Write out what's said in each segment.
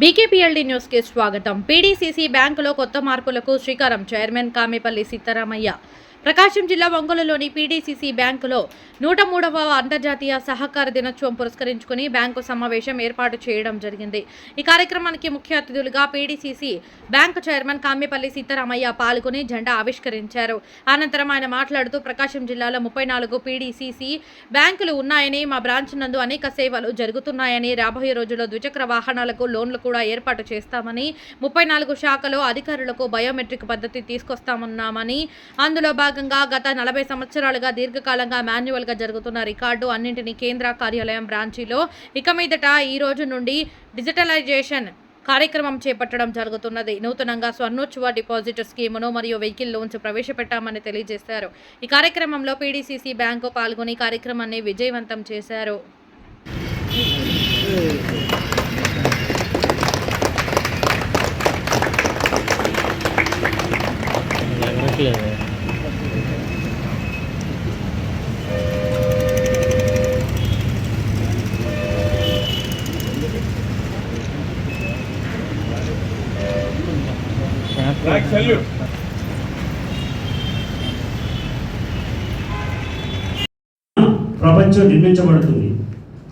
బీకేపీఎల్డి న్యూస్కి స్వాగతం. పీడీసీసీ బ్యాంకులో కొత్త మార్పులకు శ్రీకారం. చైర్మన్ కామేపల్లి సీతారామయ్య. ప్రకాశం జిల్లా ఒంగోలులోని పీడీసీసీ బ్యాంకులో నూట మూడవ అంతర్జాతీయ సహకార దినోత్సవం పురస్కరించుకుని బ్యాంకు సమావేశం ఏర్పాటు చేయడం జరిగింది. ఈ కార్యక్రమానికి ముఖ్య అతిథులుగా PDCC bank chairman Kamyapalli Sitaramaiah పాల్గొని జెండా ఆవిష్కరించారు. అనంతరం ఆయన మాట్లాడుతూ ప్రకాశం జిల్లాలో ముప్పై నాలుగు పీడీసీసీ బ్యాంకులు ఉన్నాయని మా బ్రాంచ్ నందు అనేక సేవలు జరుగుతున్నాయని రాబోయే రోజుల్లో ద్విచక్ర వాహనాలకు లోన్లు కూడా ఏర్పాటు చేస్తామని ముప్పై నాలుగు శాఖలో అధికారులకు బయోమెట్రిక్ పద్ధతి తీసుకొస్తామన్నామని అందులో భాగంగా గత నలభై సంవత్సరాలుగా దీర్ఘకాలంగా మాన్యువల్గా జరుగుతున్న రికార్డు అన్నింటినీ కేంద్ర కార్యాలయం బ్రాంచీలో ఇక మీదట ఈ రోజు నుండి డిజిటలైజేషన్ కార్యక్రమం చేపట్టడం జరుగుతున్నది. నూతనంగా స్వర్ణోత్సవ డిపాజిట్ స్కీమును మరియు వెహికల్ లోన్స్ ప్రవేశపెట్టామని తెలియజేశారు. ఈ కార్యక్రమంలో పీడీసీసీ బ్యాంకు పాల్గొని కార్యక్రమాన్ని విజయవంతం చేశారు. ఎవరట్లేదు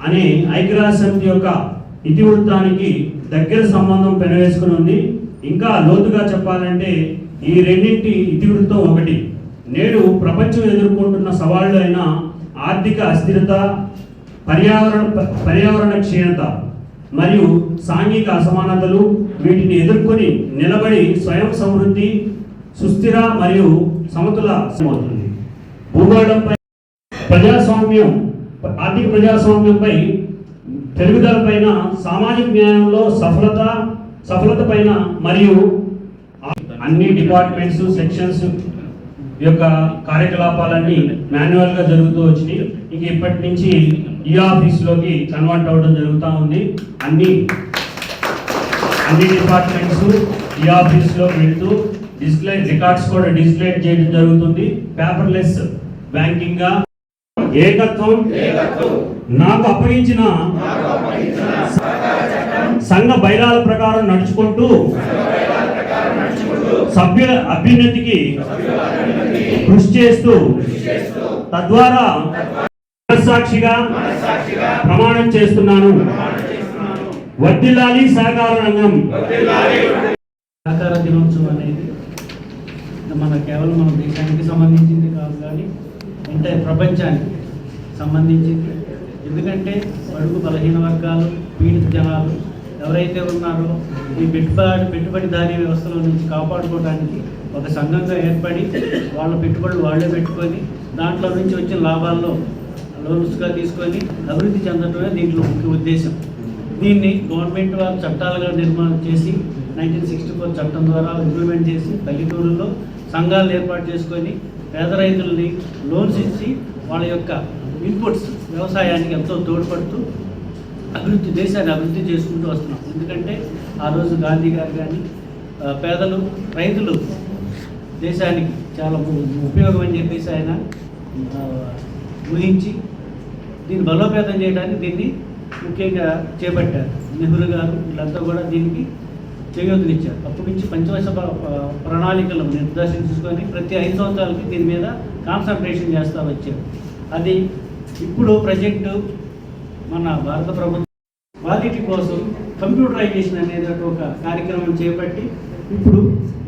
అనే ఐక్యరాజ్య సమితి యొక్క ఇతివృత్తానికి దగ్గర సంబంధం పెనవేసుకుని ఉంది. ఇంకా లోతుగా చెప్పాలంటే ఈ రెండింటి ఇతివృత్తం ఒకటి. నేడు ప్రపంచం ఎదుర్కొంటున్న సవాళ్ళు అయిన ఆర్థిక అస్థిరత పర్యావరణ పర్యావరణ క్షీణత మరియు సాంఘిక అసమానతలు వీటిని ఎదుర్కొని నిలబడి స్వయం సమృద్ధి సుస్థిర మరియు సమతుల అవుతుంది భూగోళంపై ప్రజాస్వామ్యం ఆర్థిక ప్రజాస్వామ్యంపై పెరుగుదల పైన సామాజిక న్యాయంలో సఫలత సఫలత పైన మరియు అన్ని డిపార్ట్మెంట్స్ సెక్షన్స్ యొక్క కార్యకలాపాలన్నీ మాన్యువల్గా జరుగుతూ వచ్చినాయి. ఇంక ఇప్పటి నుంచి ఈ ఆఫీస్లోకి కన్వర్ట్ అవ్వడం జరుగుతూ ఉంది. అన్ని అన్ని డిపార్ట్మెంట్స్ ఈ ఆఫీస్లోకి వెళ్తూ డిస్ప్లే రికార్డ్స్ కూడా డిస్ప్లే చేయడం జరుగుతుంది. పేపర్లెస్ బ్యాంకింగ్గా ఏకత్వం. నాకు అప్పగించిన సంఘ బైరాల ప్రకారం నడుచుకుంటూ సభ్యుల అభ్యున్నతికి కృషి చేస్తూ తద్వారా మనస్సాక్షిగా ప్రమాణం చేస్తున్నాను. వర్దిల్లాలి సహకార రంగం. సహకార దినోత్సవం అనేది మన కేవలం మన దేశానికి సంబంధించింది కాదు కానీ ఎంటైర్ ప్రపంచానికి సంబంధించింది ఎందుకంటే అడుగు బలహీన వర్గాలు పీడిత జనాలు ఎవరైతే ఉన్నారో ఈ పెట్టుబడి పెట్టుబడిదారీ వ్యవస్థలో నుంచి కాపాడుకోవడానికి ఒక సంఘంగా ఏర్పడి వాళ్ళ పెట్టుబడులు వాళ్ళే పెట్టుకొని దాంట్లో నుంచి వచ్చిన లాభాల్లో లోన్స్గా తీసుకొని అభివృద్ధి చెందడమే దీంట్లో ముఖ్య ఉద్దేశం. దీన్ని గవర్నమెంట్ వారు చట్టాలుగా నిర్మాణం చేసి నైన్టీన్ సిక్స్టీ ఫోర్ చట్టం ద్వారా ఇంప్లిమెంట్ చేసి పల్లెటూరులో సంఘాలు ఏర్పాటు చేసుకొని పేద రైతుల్ని లోన్స్ ఇచ్చి వాళ్ళ యొక్క ఇన్పుట్స్ వ్యవసాయానికి ఎంతో తోడ్పడుతూ అభివృద్ధి దేశాన్ని అభివృద్ధి చేసుకుంటూ వస్తున్నాం. ఎందుకంటే ఆ రోజు గాంధీ గారు కానీ పేదలు రైతులు దేశానికి చాలా ఉపయోగం అని చెప్పేసి ఆయన ఊహించి దీన్ని బలోపేతం చేయడానికి దీన్ని ముఖ్యంగా చేపట్టారు. నెహ్రూ గారు వీళ్ళంతా కూడా దీనికి చేయూతనిచ్చారు. అప్పటి నుంచి పంచవర్ష ప్రణాళికలను ప్ర- నిర్దేశించుకొని ప్రతి ఐదు సంవత్సరాలకి దీని మీద కాన్సన్ట్రేషన్ చేస్తూ వచ్చారు. అది ఇప్పుడు ప్రజెంట్ మన భారత ప్రభుత్వం క్వాలిటీ కోసం కంప్యూటరైజేషన్ అనేది ఒక కార్యక్రమం చేపట్టి ఇప్పుడు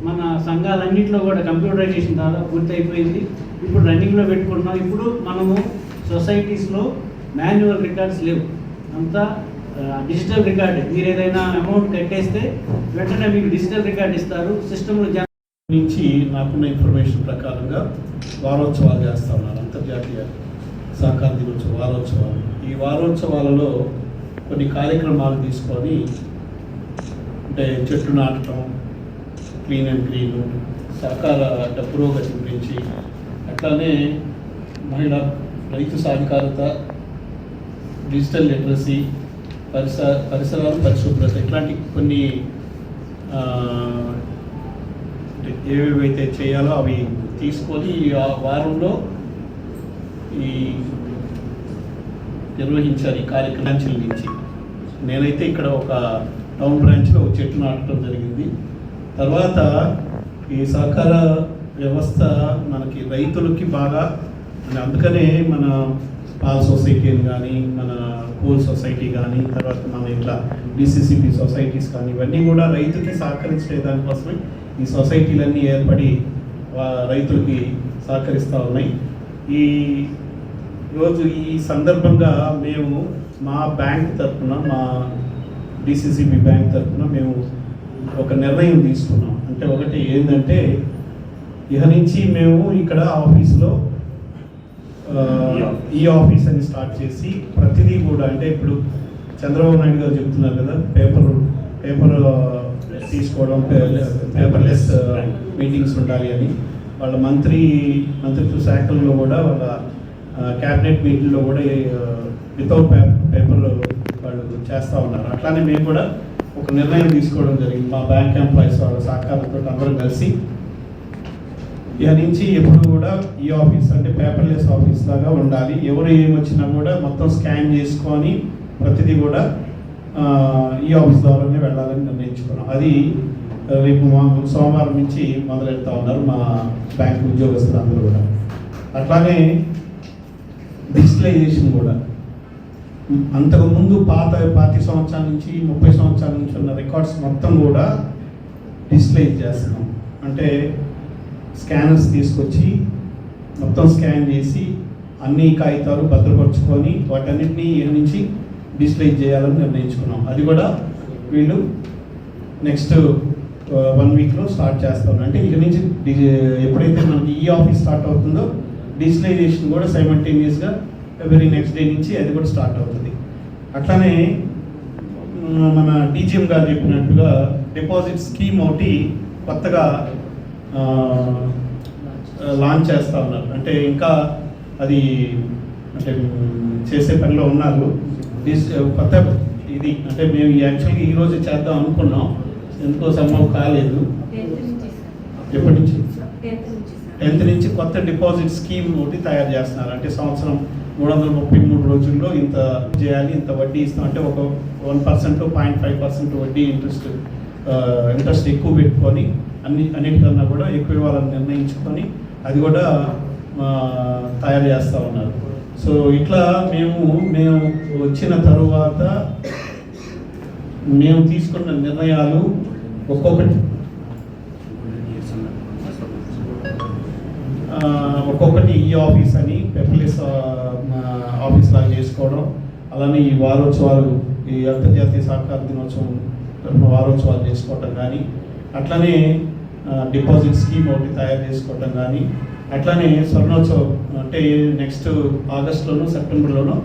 మన సంఘాలన్నింటిలో కూడా కంప్యూటరైజేషన్ దాదాపు పూర్తయిపోయింది. ఇప్పుడు రన్నింగ్లో పెట్టుకుంటున్నాం. ఇప్పుడు మనము సొసైటీస్లో మాన్యువల్ రికార్డ్స్ లేవు. అంతా డిజిటల్ రికార్డ్. మీరు ఏదైనా అమౌంట్ కట్టేస్తే వెంటనే మీకు డిజిటల్ రికార్డ్ ఇస్తారు. సిస్టమ్లో నుంచి నాకున్న ఇన్ఫర్మేషన్ ప్రకారంగా వారోత్సవాలు చేస్తా ఉన్నారు అంతర్జాతీయ సహకార దినోత్సవ వారోత్సవాలు. ఈ వారోత్సవాలలో కొన్ని కార్యక్రమాలు తీసుకొని అంటే చెట్లు నాటడం క్లీన్ అండ్ క్లీన్ సహకార అంటే పురోగతి గురించి అట్లానే మహిళా రైతు సాధికారత డిజిటల్ లిటరసీ పరిసర పరిసరాలు పరిశుభ్రత ఇట్లాంటి కొన్ని ఏవేవైతే చేయాలో అవి తీసుకొని ఈ ఆ వారంలో ఈ నిర్వహించారు ఈ కార్యక్రమాంచల నుంచి నేనైతే ఇక్కడ ఒక టౌన్ బ్రాంచ్లో ఒక చెట్టు నాటడం జరిగింది. తర్వాత ఈ సహకార వ్యవస్థ మనకి రైతులకి బాగా అందుకనే మన పాల్ సొసైటీని కానీ మన కోల్ సొసైటీ కానీ తర్వాత మన ఇట్లా డిసిసిపి సొసైటీస్ కానీ ఇవన్నీ కూడా రైతుకి సహకరించే దానికోసమే ఈ సొసైటీలన్నీ ఏర్పడి రైతులకి సహకరిస్తూ ఉన్నాయి. ఈ రోజు ఈ సందర్భంగా మేము మా బ్యాంక్ తరఫున మా డిసిసిబి బ్యాంక్ తరఫున మేము ఒక నిర్ణయం తీసుకున్నాం. అంటే ఒకటి ఏంటంటే ఇక నుంచి మేము ఇక్కడ ఆఫీస్లో ఈ ఆఫీస్ అని స్టార్ట్ చేసి ప్రతిదీ కూడా అంటే ఇప్పుడు చంద్రబాబు నాయుడు గారు చెప్తున్నారు కదా పేపర్ పేపర్ తీసుకోవడం పేపర్లెస్ మీటింగ్స్ ఉండాలి అని. వాళ్ళ మంత్రి మంత్రిత్వ శాఖల్లో కూడా వాళ్ళ క్యాబినెట్ మీటింగ్లో కూడా వితౌట్ పేపర్ వాళ్ళు చేస్తూ ఉన్నారు. అట్లానే మేము కూడా ఒక నిర్ణయం తీసుకోవడం జరిగింది. మా బ్యాంక్ ఎంప్లాయీస్ వాళ్ళ సహకారంతో అందరం కలిసి. ఇక నుంచి ఎప్పుడు కూడా ఈ ఆఫీస్ అంటే పేపర్లెస్ ఆఫీస్ లాగా ఉండాలి. ఎవరు ఏమొచ్చినా కూడా మొత్తం స్కాన్ చేసుకొని ప్రతిదీ కూడా ఈ ఆఫీస్ ద్వారానే వెళ్ళాలని నిర్ణయించుకున్నాం. అది రేపు మా సోమవారం నుంచి మొదలెడతా ఉన్నారు మా బ్యాంక్ ఉద్యోగస్తులు అందరూ కూడా. అట్లానే డిజిటలైజేషన్ కూడా. అంతకుముందు పాత పాతి సంవత్సరాల నుంచి ముప్పై సంవత్సరాల నుంచి ఉన్న రికార్డ్స్ మొత్తం కూడా డిజిటలైజ్ చేస్తున్నాం. అంటే స్కానర్స్ తీసుకొచ్చి మొత్తం స్కాన్ చేసి అన్ని కాగితాలు భద్రపరుచుకొని వాటన్నిటిని ఇక నుంచి డిజిటలైజ్ చేయాలని నిర్ణయించుకున్నాం. అది కూడా వీళ్ళు నెక్స్ట్ వన్ వీక్లో స్టార్ట్ చేస్తాను. అంటే ఇక నుంచి డిజి ఎప్పుడైతే మనకి ఈ ఆఫీస్ స్టార్ట్ అవుతుందో డిజిటలైజేషన్ కూడా సైమల్టేనియస్గా వెరీ నెక్స్ట్ డే నుంచి అది కూడా స్టార్ట్ అవుతుంది. అట్లానే మన డీజీఎం గారు చెప్పినట్టుగా డిపాజిట్ స్కీమ్ ఒకటి కొత్తగా లాంచ్ చేస్తా ఉన్నారు. అంటే ఇంకా అది అంటే చేసే పనిలో ఉన్నారు. కొత్త ఇది అంటే మేము యాక్చువల్గా ఈరోజు చేద్దాం అనుకున్నాం. ఎందుకో సంభవం కాలేదు. ఎప్పటి నుంచి టెన్త్ నుంచి కొత్త డిపాజిట్ స్కీమ్ ఒకటి తయారు చేస్తున్నారు. అంటే సంవత్సరం మూడు వందల ముప్పై మూడు రోజుల్లో ఇంత చేయాలి ఇంత వడ్డీ ఇస్తాం. అంటే ఒక one percent point five percent వడ్డీ ఇంట్రెస్ట్ ఇంట్రెస్ట్ ఎక్కువ పెట్టుకొని అన్ని అన్నిటికన్నా కూడా ఎక్కువ ఇవ్వాలని నిర్ణయించుకొని అది కూడా తయారు చేస్తూ ఉన్నారు. సో ఇట్లా మేము మేము వచ్చిన తరువాత మేము తీసుకున్న నిర్ణయాలు ఒక్కొక్కటి. ఒక్కొక్కటి ఈ ఆఫీస్ అని పెప్లెస్ ఆఫీస్ లాగా చేసుకోవడం. అలానే ఈ వారోత్సవాలు ఈ అంతర్జాతీయ సహకార దినోత్సవం వారోత్సవాలు చేసుకోవటం కానీ అట్లనే డిపాజిట్ స్కీమ్ ఒకటి తయారు చేసుకోవటం కానీ అట్లానే స్వర్ణోత్సవం అంటే నెక్స్ట్ ఆగస్ట్లోను సెప్టెంబర్లోనూ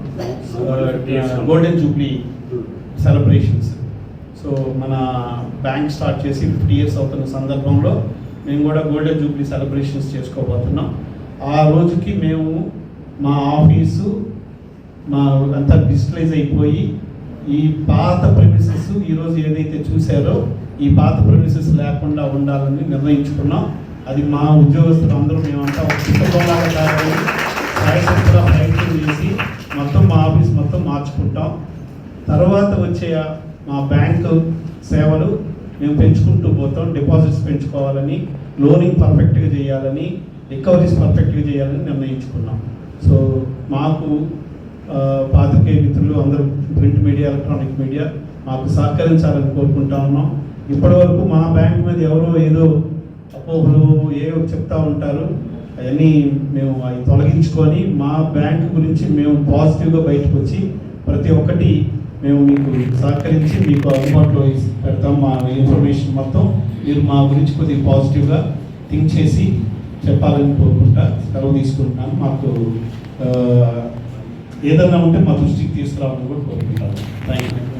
గోల్డెన్ జూబ్లీ సెలబ్రేషన్స్. సో మన బ్యాంక్ స్టార్ట్ చేసి ఫిఫ్టీ ఇయర్స్ అవుతున్న సందర్భంలో మేము కూడా గోల్డెన్ జూబ్లీ సెలబ్రేషన్స్ చేసుకోబోతున్నాం. ఆ రోజుకి మేము మా ఆఫీసు మా అంతా డిజిటలైజ్ అయిపోయి ఈ పాత ప్రెమిసెస్ ఈరోజు ఏదైతే చూసారో ఈ పాత ప్రెమిసెస్ లేకుండా ఉండాలని నిర్ణయించుకున్నాం. అది మా ఉద్యోగస్తులు అందరూ మేమంతా ఒక కుటుంబంలాగా ప్రయత్నం చేసి మొత్తం మా ఆఫీస్ మొత్తం మార్చుకుంటాం. తర్వాత వచ్చే మా బ్యాంకు సేవలు మేము పెంచుకుంటూ పోతాం డిపాజిట్స్ పెంచుకోవాలని లోనింగ్ పర్ఫెక్ట్గా చేయాలని రికవరీస్ పర్ఫెక్ట్గా చేయాలని నిర్ణయించుకున్నాం. సో మాకు ఆ, పాత్రికేయ మిత్రులు అందరూ ప్రింట్ మీడియా ఎలక్ట్రానిక్ మీడియా మాకు సహకరించాలని కోరుకుంటా ఉన్నాం. ఇప్పటివరకు మా బ్యాంక్ మీద ఎవరో ఏదో అపోహలు ఏవో చెప్తా ఉంటారు అవన్నీ మేము అవి తొలగించుకొని మా బ్యాంక్ గురించి మేము పాజిటివ్గా బయటకు వచ్చి ప్రతి ఒక్కటి మేము మీకు సహకరించి మీకు అందుబాటులో ఇస్- పెడతాం మా ఇన్ఫర్మేషన్ మొత్తం. మీరు మా గురించి కొద్దిగా పాజిటివ్గా థింక్ చేసి చెప్పాలని కోరుకుంటా సెలవు తీసుకుంటున్నాను. మాకు ఏదన్నా ఉంటే మా దృష్టికి తీసుకురావాలని కూడా కోరుకుంటాను. Thank you